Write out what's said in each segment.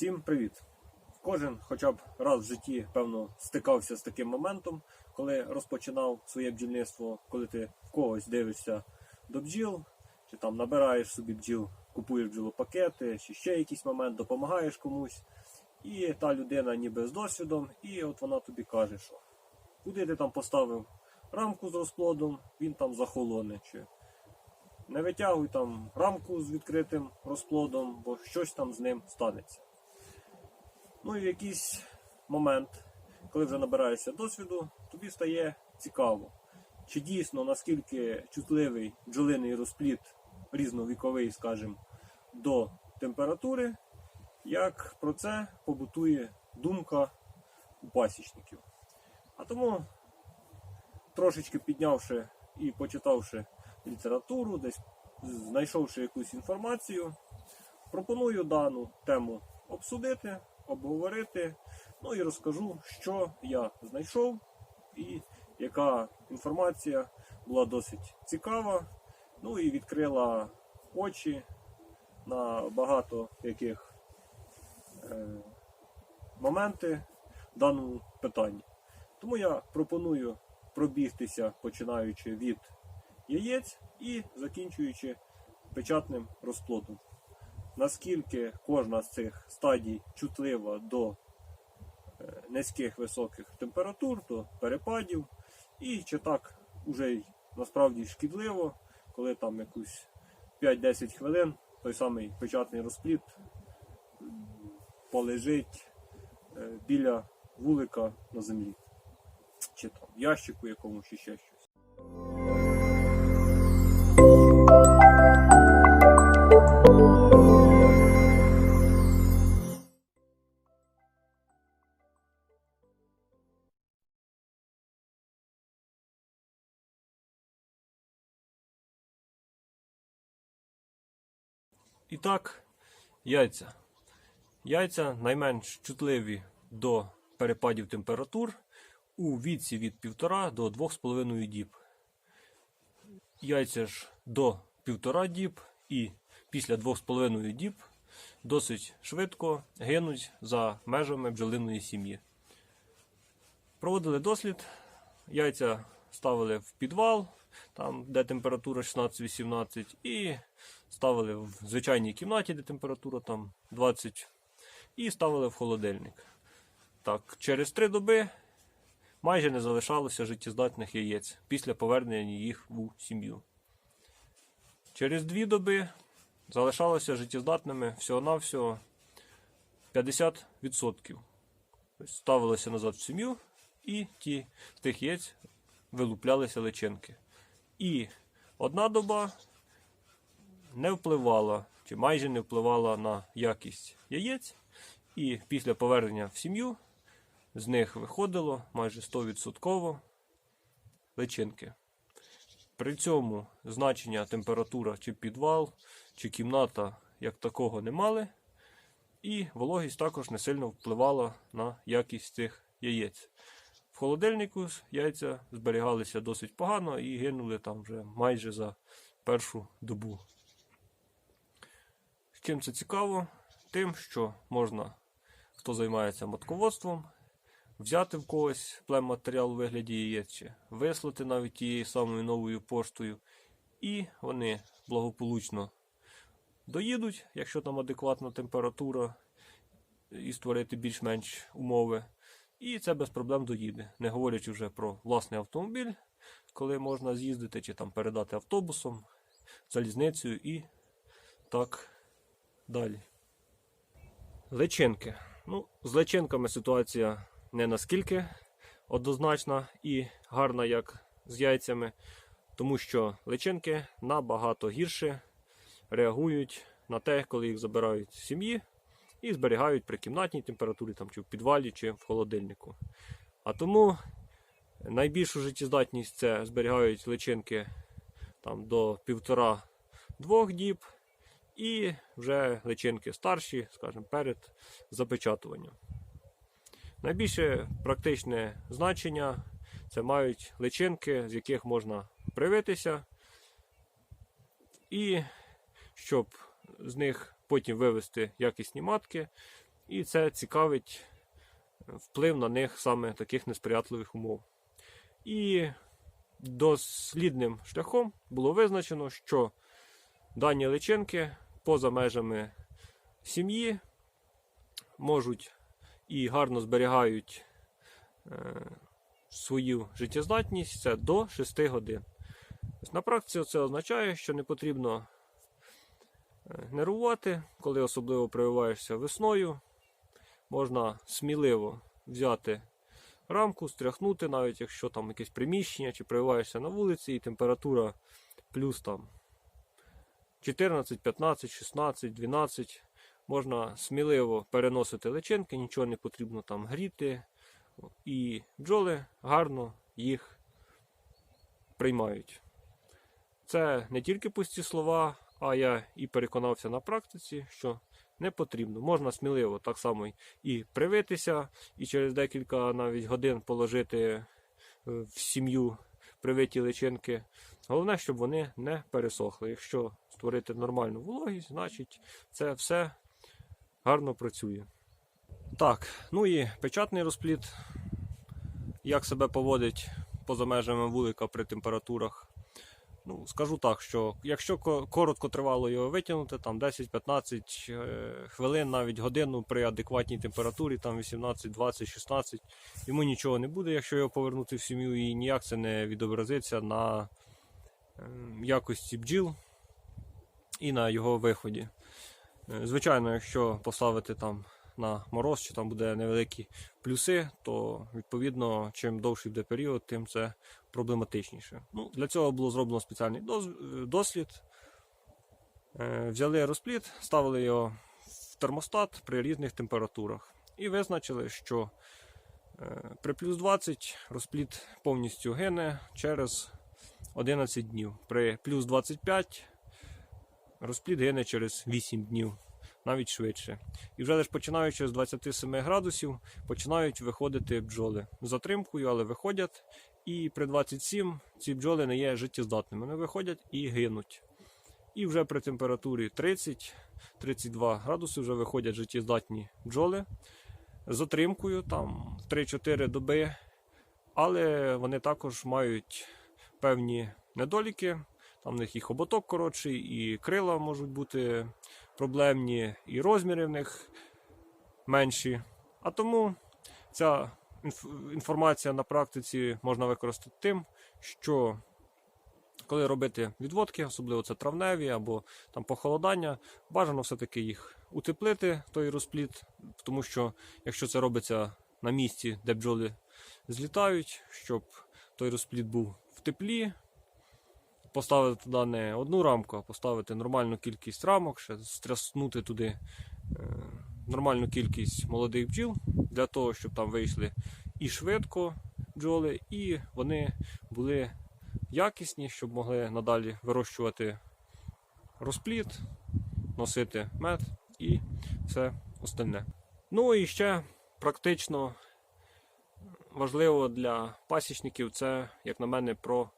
Всім привіт! Кожен хоча б раз в житті, певно, стикався з таким моментом, коли розпочинав своє бджільництво, коли ти в когось дивишся до бджіл, чи там набираєш собі бджіл, купуєш бджолопакети, чи ще якийсь момент, допомагаєш комусь. І та людина ніби з досвідом, і от вона тобі каже, що куди ти там поставив рамку з розплодом, він там захолоне. Чи не витягуй там рамку з відкритим розплодом, бо щось там з ним станеться. Ну і в якийсь момент, коли вже набираєшся досвіду, тобі стає цікаво, чи дійсно наскільки чутливий бджолиний розплід різновіковий, скажімо, до температури, як про це побутує думка у пасічників. А тому, трошечки піднявши і почитавши літературу, десь знайшовши якусь інформацію, пропоную дану тему обсудити, обговорити, ну і розкажу, що я знайшов і яка інформація була досить цікава, ну і відкрила очі на багато яких е, моменти в даному питанні. Тому я пропоную пробігтися, починаючи від яєць і закінчуючи печатним розплодом. Наскільки кожна з цих стадій чутлива до е, низьких високих температур, до перепадів, і чи так уже й насправді шкідливо, коли там якусь 5-10 хвилин той самий печатний розплід полежить е, біля вулика на землі, чи там в ящику якомусь, чи ще щось. І так, яйця. Яйця найменш чутливі до перепадів температур у віці від 1,5 до 2,5 діб. Яйця ж до 1,5 діб і після 2,5 діб досить швидко гинуть за межами бджолиної сім'ї. Проводили дослід, яйця ставили в підвал, там, де температура 16-18, і ставили в звичайній кімнаті, де температура там 20, і ставили в холодильник. Так, через три доби майже не залишалося життєздатних яєць після повернення їх у сім'ю. Через дві доби залишалося життєздатними всього-навсього 50%. Тобто ставилося назад в сім'ю, і ті, тих яєць вилуплялися личинки. І одна доба не впливала, чи майже не впливала на якість яєць, і після повернення в сім'ю з них виходило майже 100% личинки. При цьому значення температура чи підвал, чи кімната як такого не мали, і вологість також не сильно впливала на якість цих яєць. В холодильнику яйця зберігалися досить погано і гинули там вже майже за першу добу. Чим це цікаво? Тим, що можна, хто займається матководством, взяти в когось плематеріал у вигляді яєць, чи вислати навіть тією самою новою поштою, і вони благополучно доїдуть, якщо там адекватна температура, і створити більш-менш умови. І це без проблем доїде. Не говорячи вже про власний автомобіль, коли можна з'їздити чи там передати автобусом, залізницею і так далі. Личинки. Ну, з личинками ситуація не наскільки однозначна і гарна, як з яйцями, тому що личинки набагато гірше реагують на те, коли їх забирають з сім'ї і зберігають при кімнатній температурі, там, чи в підвалі, чи в холодильнику. А тому найбільшу життєздатність це зберігають личинки там, до 1,5-2 діб, і вже личинки старші, скажімо, перед запечатуванням. Найбільше практичне значення це мають личинки, з яких можна привитися, і щоб з них потім вивести якісні матки І це цікавить вплив на них саме таких несприятливих умов. І дослідним шляхом було визначено, що дані личинки поза межами сім'ї можуть і гарно зберігають е, свою життєздатність це до 6 годин. На практиці це означає, що не потрібно е, нервувати, коли особливо прививаєшся весною. Можна сміливо взяти рамку, стряхнути, навіть якщо там якесь приміщення чи прививаєшся на вулиці, і температура плюс там 14, 15, 16, 12. Можна сміливо переносити личинки, нічого не потрібно там гріти. І бджоли гарно їх приймають. Це не тільки пусті слова, а я і переконався на практиці, що не потрібно. Можна сміливо так само і привитися, і через декілька навіть годин положити е, в сім'ю привиті личинки. Головне, щоб вони не пересохли. Якщо створити нормальну вологість, значить це все гарно працює. Так, ну і печатний розплід. Як себе поводить поза межами вулика при температурах. Ну, скажу так, що якщо коротко тривало його витягнути, там 10-15 е, хвилин, навіть годину при адекватній температурі, там 18, 20, 16, йому нічого не буде, якщо його повернути в сім'ю, і ніяк це не відобразиться на ем, якості бджіл і на його виході. Е, Звичайно, якщо поставити там на мороз, чи там буде невеликі плюси, то відповідно, чим довший буде період, тим це проблематичніше. Ну, для цього було зроблено спеціальний е, дослід. Е, Взяли розплід, ставили його в термостат при різних температурах і визначили, що при плюс 20 розплід повністю гине через 11 днів. При плюс 25 розплід гине через 8 днів, навіть швидше. І вже лише починаючи з 27 градусів, починають виходити бджоли з затримкою, але виходять. І при 27 ці бджоли не є життєздатними. Вони виходять і гинуть. І вже при температурі 30-32 градуси вже виходять життєздатні бджоли з затримкою там 3-4 доби. Але вони також мають певні недоліки. Там в них і хоботок коротший, і крила можуть бути проблемні, і розміри в них менші. А тому ця інформація на практиці можна використати тим, що коли робити відводки, особливо це травневі або там похолодання, бажано все-таки їх утеплити, той розплід, тому що якщо це робиться на місці, де бджоли злітають, щоб той розплід був в теплі, поставити туди не одну рамку, а поставити нормальну кількість рамок, ще стряснути туди е, нормальну кількість молодих бджіл, для того, щоб там вийшли і швидко бджоли, і вони були якісні, щоб могли надалі вирощувати розплід, носити мед і все остальне. Ну і ще практично важливо для пасічників це, як на мене, про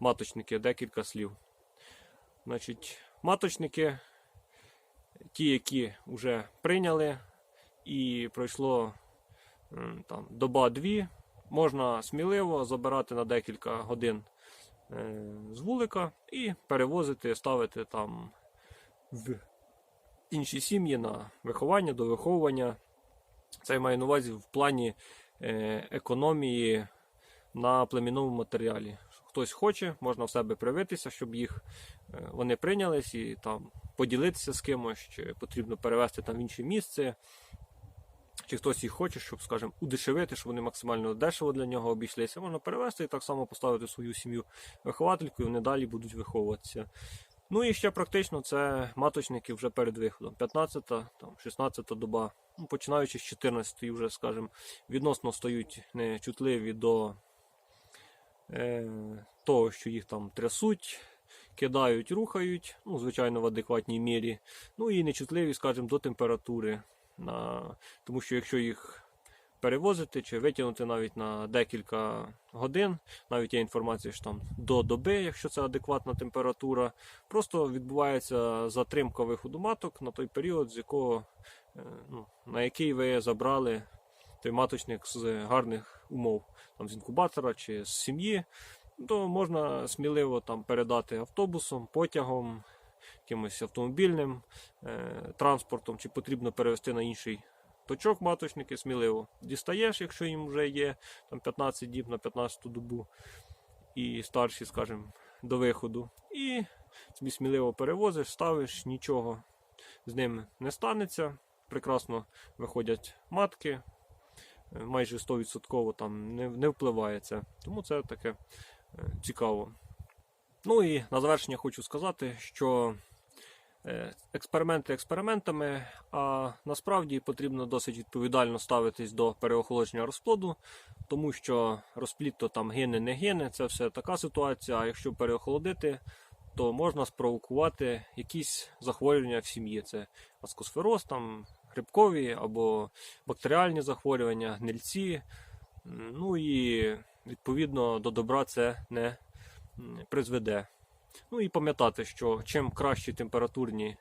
маточники, декілька слів. Значить, маточники, ті, які вже прийняли, і пройшло там, доба-дві, можна сміливо забирати на декілька годин е, з вулика і перевозити, ставити там в інші сім'ї на виховання, до виховування. Це я маю на увазі в плані е, економії на племінному матеріалі. Хтось хоче, можна в себе привитися, щоб їх е, вони прийнялись і там поділитися з кимось, чи потрібно перевезти там в інше місце. Чи хтось їх хоче, щоб, скажімо, удешевити, щоб вони максимально дешево для нього обійшлися, можна перевезти і так само поставити свою сім'ю виховательку, і вони далі будуть виховуватися. Ну і ще практично це маточники вже перед виходом. 15, там, 16 доба, ну, починаючи з 14-ї, вже, скажімо, відносно стають нечутливі до того, що їх там трясуть, кидають, рухають, ну, звичайно, в адекватній мірі. Ну і нечутливі, скажімо, до температури. На... Тому що якщо їх перевозити чи витягнути навіть на декілька годин. Навіть є інформація, що там до доби, якщо це адекватна температура. Просто відбувається затримка виходу маток на той період, з якого е, ну, на який ви забрали той маточник з гарних умов, там з інкубатора чи з сім'ї, то можна сміливо там передати автобусом, потягом, якимось автомобільним е, транспортом, чи потрібно перевести на інший точок маточники, сміливо дістаєш, якщо їм вже є там 15 діб на 15 добу і старші, скажімо, до виходу. І собі сміливо перевозиш, ставиш, нічого з ним не станеться. Прекрасно виходять матки, майже 100% там не, не впливає це. Тому це таке е, цікаво. Ну і на завершення хочу сказати, що е, експерименти експериментами, а насправді потрібно досить відповідально ставитись до переохолодження розплоду, тому що розплід то там гине, не гине, це все така ситуація. А якщо переохолодити, то можна спровокувати якісь захворювання в сім'ї. Це аскосфероз, там, грибкові або бактеріальні захворювання, гнильці. Ну і відповідно до добра це не призведе. Ну і пам'ятати, що чим кращі температурні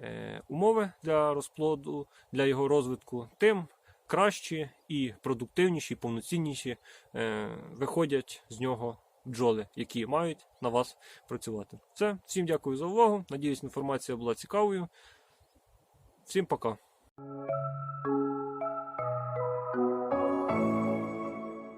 е, умови для розплоду, для його розвитку, тим кращі і продуктивніші, і повноцінніші е, виходять з нього бджоли, які мають на вас працювати. Все, всім дякую за увагу. Надіюсь, інформація була цікавою. Всім пока. Thank you.